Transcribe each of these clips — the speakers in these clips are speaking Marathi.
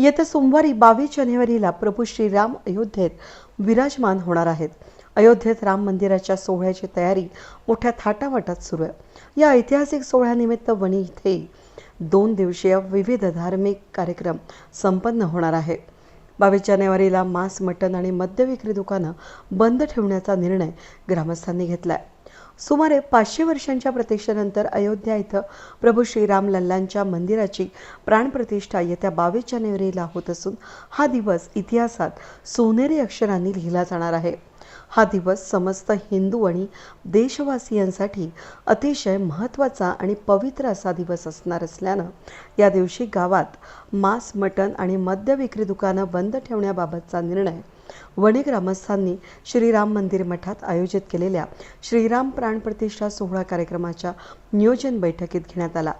येत्या सोमवारी बावीस जानेवारीला प्रभू श्रीराम अयोध्येत विराजमान होणार आहेत. अयोध्येत राम मंदिराच्या सोहळ्याची तयारी मोठ्या थाटामाटात सुरू आहे. या ऐतिहासिक सोहळ्यानिमित्त वणी इथे दोन दिवसीय विविध धार्मिक कार्यक्रम संपन्न होणार आहे. बावीस जानेवारीला मांस मटण आणि मद्य विक्री दुकानं बंद ठेवण्याचा निर्णय ग्रामस्थांनी घेतला आहे सुमारे पाचशे वर्षांच्या प्रतीक्षेनंतर अयोध्या इथं प्रभू श्रीराम लल्लांच्या मंदिराची प्राणप्रतिष्ठा येत्या बावीस जानेवारीला होत असून हा दिवस इतिहासात सोनेरी अक्षरांनी लिहिला जाणार आहे. हा दिवस समस्त हिंदू आणि देशवासियांसाठी अतिशय महत्त्वाचा आणि पवित्र असा दिवस असणार असल्यानं या दिवशी गावात मांस मटण आणि मद्य विक्री दुकानं बंद ठेवण्याबाबतचा निर्णय वणी ग्रामस्थांनी श्रीराम मंदिर मठात आयोजित केलेल्या श्रीराम प्राणप्रतिष्ठा सोहळा कार्यक्रमाच्या नियोजन बैठकीत घेण्यात आला.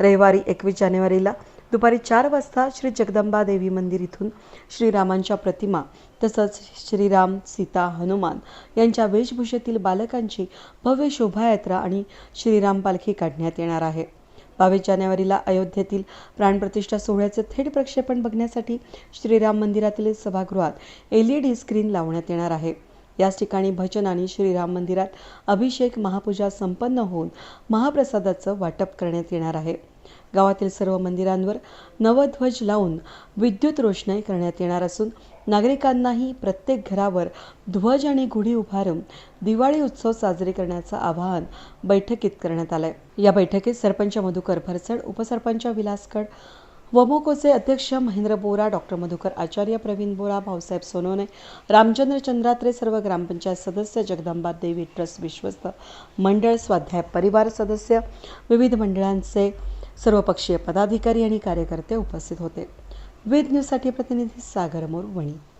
रविवारी एकवीस जानेवारीला दुपारी चार वाजता श्री जगदंबा देवी मंदिर इथून श्रीरामांच्या प्रतिमा तसंच श्रीराम सीता हनुमान यांच्या वेशभूषेतील बालकांची भव्य शोभायात्रा आणि श्रीराम पालखी काढण्यात येणार आहे. बावीस जानेवारीला अयोध्येतील प्राणप्रतिष्ठा सोहळ्याचे थेट प्रक्षेपण बघण्यासाठी श्रीराम मंदिरातील सभागृहात एल ई डी स्क्रीन लावण्यात येणार आहे. याच ठिकाणी भजन आणि श्रीराम मंदिरात अभिषेक महापूजा संपन्न होऊन महाप्रसादाचं वाटप करण्यात येणार आहे. गावातील सर्व मंदिरांवर नवध्वज लावून विद्युत रोषणाई करण्यात येणार असून नागरिकांनाही प्रत्येक घरावर ध्वज आणि गुढी उभारून दिवाळी उत्सव साजरे करण्याचं आवाहन बैठकीत करण्यात आलंय. या बैठकीत सरपंच मधुकर भरसड उपसरपंच विलासकड वमोकोचे अध्यक्ष महेंद्र बोरा डॉक्टर मधुकर आचार्य प्रवीण बोरा भाऊसाहेब सोनोने रामचंद्र चंद्रात्रे सर्व ग्रामपंचायत सदस्य जगदंबा देवी ट्रस्ट विश्वस्त मंडळ स्वाध्याय परिवार सदस्य विविध मंडळांचे सर्वपक्षीय पदाधिकारी आणि कार्यकर्ते उपस्थित होते. वेद न्यूजसाठी प्रतिनिधी सागर मोरवणी.